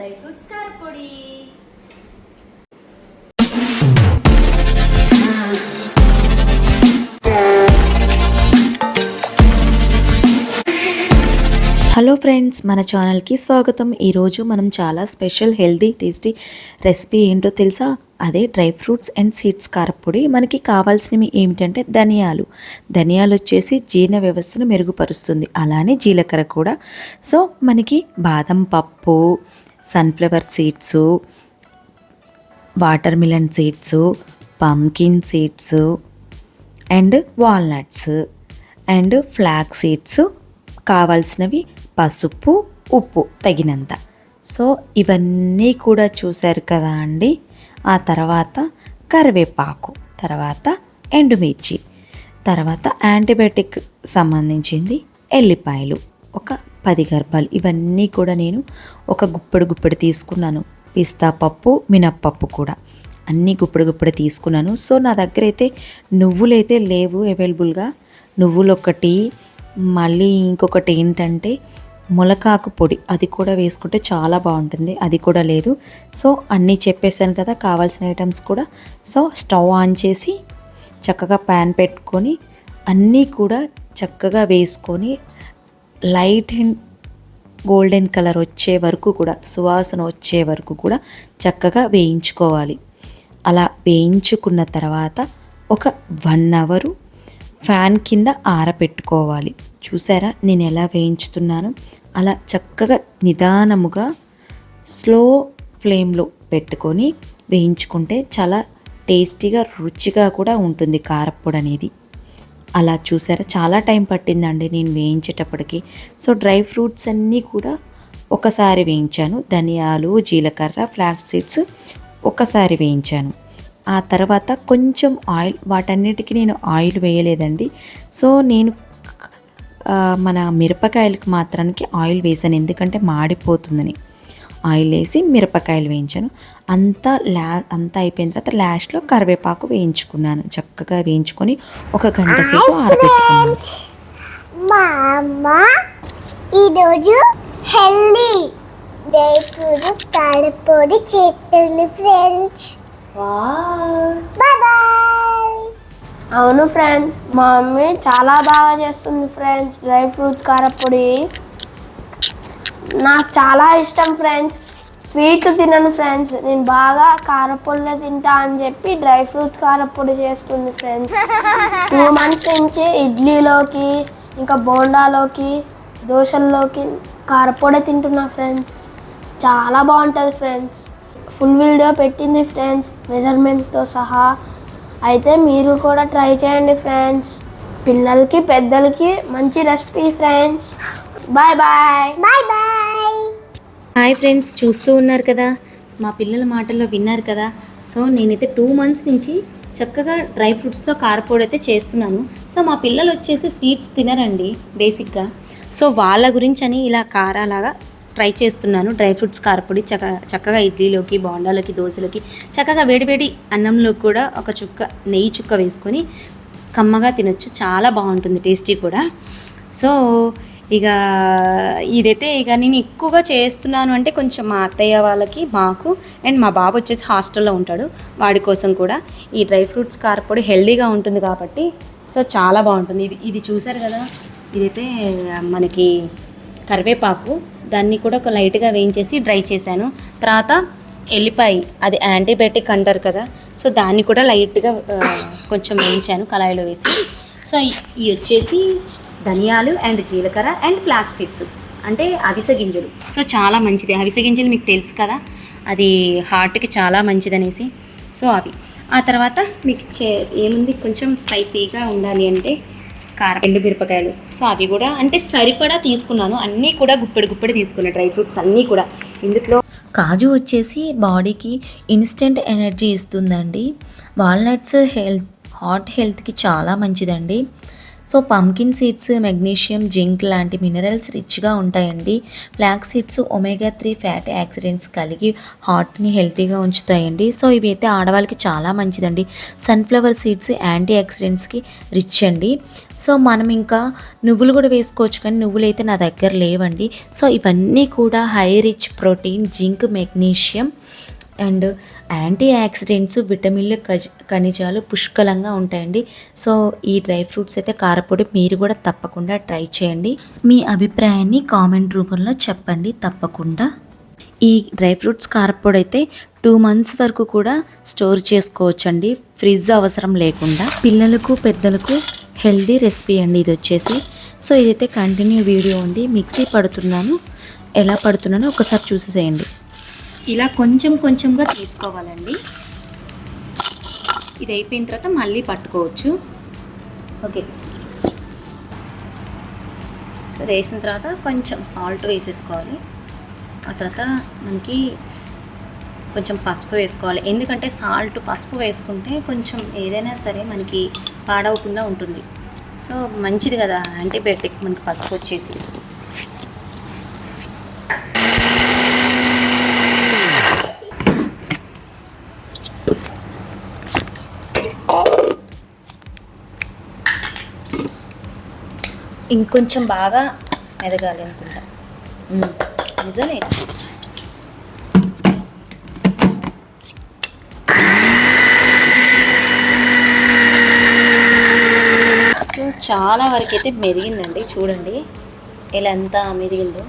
Dry fruits కారపొడి. Hello friends మన ఛానల్కి స్వాగతం. ఈరోజు మనం చాలా స్పెషల్ హెల్దీ టేస్టీ రెసిపీ ఏంటో తెలుసా? అదే డ్రై ఫ్రూట్స్ అండ్ సీడ్స్ కారపొడి. మనకి కావాల్సినవి ఏమిటంటే ధనియాలు. ధనియాలు వచ్చేసి జీర్ణ వ్యవస్థను మెరుగుపరుస్తుంది. అలానే జీలకర్ర కూడా. సో మనకి బాదం పప్పు sunflower seeds watermelon seeds pumpkin seeds and walnuts and flax seeds కావాల్సినవి పసుపు ఉప్పు తగినంత. సో ఇవన్నీ కూడా చూశారు కదా అండి. ఆ తర్వాత కరివేపాకు తర్వాత ఎండుమిర్చి తర్వాత యాంటీబయాటిక్ సంబంధించింది ఎల్లిపాయలు ఒక పది గర్భాలు. ఇవన్నీ కూడా నేను ఒక గుప్పెడు గుప్పెడు తీసుకున్నాను. పిస్తా పప్పు మినప్పప్పు కూడా. అన్నీ గుప్పెడు గుప్పెడు తీసుకున్నాను. సో నా దగ్గర అయితే నువ్వులైతే లేవు అవైలబుల్గా. నువ్వులు ఒకటి మళ్ళీ ఇంకొకటి ఏంటంటే ములకాకు పొడి. అది కూడా వేసుకుంటే చాలా బాగుంటుంది. అది కూడా లేదు. సో అన్నీ చెప్పేశాను కదా కావాల్సిన ఐటమ్స్ కూడా. సో స్టవ్ ఆన్ చేసి చక్కగా ప్యాన్ పెట్టుకొని అన్నీ కూడా చక్కగా వేసుకొని లైట్ అండ్ గోల్డెన్ కలర్ వచ్చే వరకు కూడా సువాసన వచ్చే వరకు కూడా చక్కగా వేయించుకోవాలి. అలా వేయించుకున్న తర్వాత ఒక వన్ అవరు ఫ్యాన్ కింద ఆరబెట్టుకోవాలి చూసారా? నేను ఎలా వేయించుతున్నాను? అలా చక్కగా నిదానముగా స్లో ఫ్లేమ్లో పెట్టుకొని వేయించుకుంటే చాలా టేస్టీగా రుచిగా కూడా ఉంటుంది కారప్పొడి అనేది. అలా చూసారా? చాలా టైం పట్టిందండి నేను వేయించేటప్పటికి. సో డ్రై ఫ్రూట్స్ అన్నీ కూడా ఒకసారి వేయించాను. ధనియాలు జీలకర్ర ఫ్లాక్ సీడ్స్ ఒకసారి వేయించాను. ఆ తర్వాత కొంచెం ఆయిల్ వాటన్నిటికీ నేను ఆయిల్ వేయలేదండి. సో నేను మన మిరపకాయలకు మాత్రానికి ఆయిల్ వేసాను. ఎందుకంటే మాడిపోతుందని. ఆయిల్ వేసి మిరపకాయలు వేయించాను. అంతా లా అంతా అయిపోయిన తర్వాత లాస్ట్లో కరివేపాకు వేయించుకున్నాను. చక్కగా వేయించుకొని ఒక గంట సేపు ఆరబెట్టుకున్నాను. మా అమ్మ ఈరోజు హెల్దీ డ్రై ఫ్రూట్ కారపొడి చేస్తుంది ఫ్రెండ్స్ అవును ఫ్రెండ్స్ మా మమ్మీ చాలా బాగా చేస్తుంది ఫ్రెండ్స్ డ్రై ఫ్రూట్స్ కారపొడి. నాకు చాలా ఇష్టం ఫ్రెండ్స్. స్వీట్లు తినను ఫ్రెండ్స్. నేను బాగా కారపొడిలో తింటా అని చెప్పి డ్రై ఫ్రూట్స్ కారపొడి చేస్తుంది ఫ్రెండ్స్. టూ మంత్స్ నుంచి ఇడ్లీలోకి ఇంకా బోండాలోకి దోశల్లోకి కారపొడి తింటున్నా ఫ్రెండ్స్. చాలా బాగుంటుంది ఫ్రెండ్స్. ఫుల్ వీడియో పెట్టింది ఫ్రెండ్స్ మెజర్మెంట్తో సహా. అయితే మీరు కూడా ట్రై చేయండి ఫ్రెండ్స్. పిల్లలకి పెద్దలకి మంచి recipe friends. Bye bye. Bye bye. Hi friends చూస్తూ ఉన్నారు కదా? మా పిల్లల మాటల్లో విన్నారు కదా? సో నేనైతే టూ మంత్స్ నుంచి చక్కగా డ్రై ఫ్రూట్స్తో కారపొడి అయితే చేస్తున్నాను. సో మా పిల్లలు వచ్చేసి స్వీట్స్ తినరండి బేసిక్గా. సో వాళ్ళ గురించి అని ఇలా కారాలాగా ట్రై చేస్తున్నాను. డ్రై ఫ్రూట్స్ కారపొడి చక్క చక్కగా ఇడ్లీలోకి బోండాలోకి దోశలోకి చక్కగా వేడివేడి అన్నంలో కూడా ఒక చుక్క నెయ్యి చుక్క వేసుకొని కమ్మగా తినొచ్చు. చాలా బాగుంటుంది టేస్టీ కూడా. సో ఇక ఇదైతే ఇక నేను ఎక్కువగా చేస్తున్నాను అంటే కొంచెం మా అత్తయ్య వాళ్ళకి మాకు. అండ్ మా బాబు వచ్చేసి హాస్టల్లో ఉంటాడు వాడి కోసం కూడా. ఈ డ్రై ఫ్రూట్స్ కారపొడి హెల్దీగా ఉంటుంది కాబట్టి సో చాలా బాగుంటుంది. ఇది ఇది చూసారు కదా? ఇదైతే మనకి కరివేపాకు. దాన్ని కూడా ఒక లైట్గా వేయించేసి డ్రై చేశాను. తర్వాత ఎల్లిపాయ అది యాంటీబయాటిక్ అంటారు కదా? సో దాన్ని కూడా లైట్గా కొంచెం వేయించాను కళాయిలో వేసి. సో ఇవి వచ్చేసి ధనియాలు అండ్ జీలకర్ర అండ్ ఫ్లాక్ సీడ్స్. అంటే అవిసె గింజలు. సో చాలా మంచిది. అవిసె గింజలు మీకు తెలుసు కదా? అది హార్ట్కి చాలా మంచిదనేసి. సో అవి. ఆ తర్వాత మీకు చే ఏముంది? కొంచెం స్పైసీగా ఉండాలి అంటే కారం ఎండు మిరపకాయలు. సో అవి కూడా అంటే సరిపడా తీసుకున్నాను. అన్నీ కూడా గుప్పెడు గుప్పెడు తీసుకున్నాను డ్రై ఫ్రూట్స్ అన్నీ కూడా. ఇందులో కాజు వచ్చేసి బాడీకి ఇన్స్టెంట్ ఎనర్జీ ఇస్తుందండి. వాల్నట్స్ హెల్త్ హార్ట్ హెల్త్కి చాలా మంచిదండి. So pumpkin seeds magnesium zinc లాంటి మినరల్స్ రిచ్గా ఉంటాయండి. Flax seeds omega three fatty acids కలిగి హార్ట్ని హెల్తీగా ఉంచుతాయండి. సో ఇవి అయితే ఆడవాళ్ళకి చాలా మంచిదండి. సన్ఫ్లవర్ సీడ్స్ యాంటీ యాక్సిడెంట్స్కి రిచ్ అండి. సో మనం ఇంకా నువ్వులు కూడా వేసుకోవచ్చు కానీ నువ్వులు అయితే నా దగ్గర లేవండి. సో ఇవన్నీ కూడా high rich protein zinc magnesium and antioxidants విటమిన్లు ఖనిజాలు పుష్కలంగా ఉంటాయండి. సో ఈ డ్రై ఫ్రూట్స్ అయితే కారపొడి మీరు కూడా తప్పకుండా ట్రై చేయండి. మీ అభిప్రాయాన్ని కామెంట్ రూపంలో చెప్పండి తప్పకుండా. ఈ డ్రై ఫ్రూట్స్ కారపొడి అయితే టూ మంత్స్ వరకు కూడా స్టోర్ చేసుకోవచ్చండి. ఫ్రిడ్జ్ అవసరం లేకుండా. పిల్లలకు పెద్దలకు హెల్దీ రెసిపీ అండి ఇది వచ్చేసి. సో ఇదైతే కంటిన్యూ వీడియో ఉంది మిక్సీ పడుతున్నాను. ఎలా పడుతున్నానో ఒకసారి చూసేసేయండి. ఇలా కొంచెం కొంచెంగా తీసుకోవాలండి. ఇది అయిపోయిన తర్వాత మళ్ళీ పట్టుకోవచ్చు. ఓకే. సో ఇది వేసిన తర్వాత కొంచెం సాల్ట్ వేసేసుకోవాలి. ఆ తర్వాత మనకి కొంచెం పసుపు వేసుకోవాలి. ఎందుకంటే సాల్ట్ పసుపు వేసుకుంటే కొంచెం ఏదైనా సరే మనకి పాడవకుండా ఉంటుంది. సో మంచిది కదా యాంటీబయాటిక్ మనకి పసుపు వచ్చేసి. ఇంకొంచెం బాగా ఎదగాలి అనుకుంటా. నిజమే. సో చాలా వరకు అయితే మెరిగిందండి చూడండి ఇలా ఎంత మెరిగిందో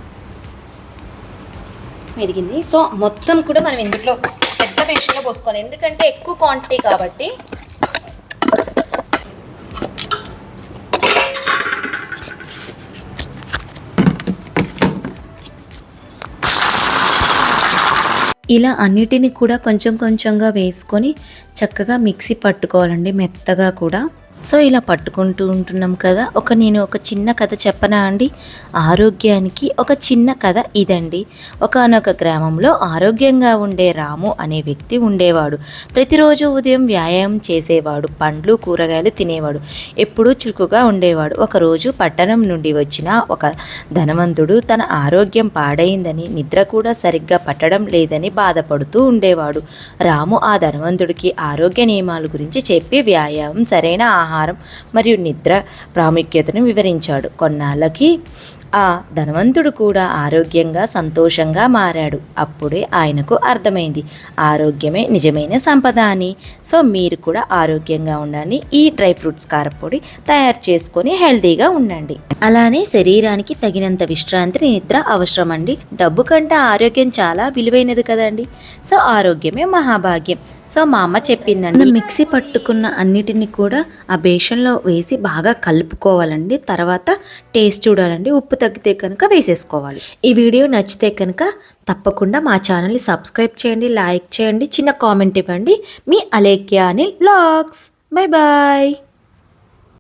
మెరిగింది సో మొత్తం కూడా మనం ఇందులో పెద్ద మెషిన్లో పోసుకోవాలి. ఎందుకంటే ఎక్కువ క్వాంటిటీ కాబట్టి ఇలా అన్నిటిని కూడా కొంచెం కొంచెంగా వేసుకొని చక్కగా మిక్సీ పట్టుకోవాలండి మెత్తగా కూడా. సో ఇలా పట్టుకుంటూ ఉంటున్నాం కదా. ఒక నేను ఒక చిన్న కథ చెప్పనా అండి? ఆరోగ్యానికి ఒక చిన్న కథ ఇదండి. ఒకనొక గ్రామంలో ఆరోగ్యంగా ఉండే రాము అనే వ్యక్తి ఉండేవాడు. ప్రతిరోజు ఉదయం వ్యాయామం చేసేవాడు. పండ్లు కూరగాయలు తినేవాడు. ఎప్పుడూ చురుకుగా ఉండేవాడు. ఒకరోజు పట్టణం నుండి వచ్చిన ఒక ధనవంతుడు తన ఆరోగ్యం పాడైందని నిద్ర కూడా సరిగ్గా పట్టడం లేదని బాధపడుతూ ఉండేవాడు. రాము ఆ ధనవంతుడికి ఆరోగ్య నియమాల గురించి చెప్పి వ్యాయామం సరైన ఆహారం ఆహారం మరియు నిద్ర ప్రాముఖ్యతను వివరించాడు. కొన్నాళ్ళకి ఆ ధనవంతుడు కూడా ఆరోగ్యంగా సంతోషంగా మారాడు. అప్పుడే ఆయనకు అర్థమైంది. ఆరోగ్యమే నిజమైన సంపద అని. సో మీరు కూడా ఆరోగ్యంగా ఉండండి. ఈ డ్రై ఫ్రూట్స్ కారపొడి తయారు చేసుకొని హెల్తీగా ఉండండి. అలానే శరీరానికి తగినంత విశ్రాంతి నిద్ర అవసరం అండి డబ్బు కంటే ఆరోగ్యం చాలా విలువైనది కదండి. సో ఆరోగ్యమే మహాభాగ్యం. సో మా అమ్మ చెప్పిందండి. మిక్సీ పట్టుకున్న అన్నిటిని కూడా ఆ బేషన్లో వేసి బాగా కలుపుకోవాలండి. తర్వాత టేస్ట్ చూడాలండి. ఉప్పు తగ్గితే కనుక వేసేసుకోవాలి. ఈ వీడియో నచ్చితే కనుక తప్పకుండా మా ఛానల్ని సబ్స్క్రైబ్ చేయండి లైక్ చేయండి చిన్న కామెంట్ ఇవ్వండి. మీ అలేఖ్య అని బ్లాగ్స్. Bye bye.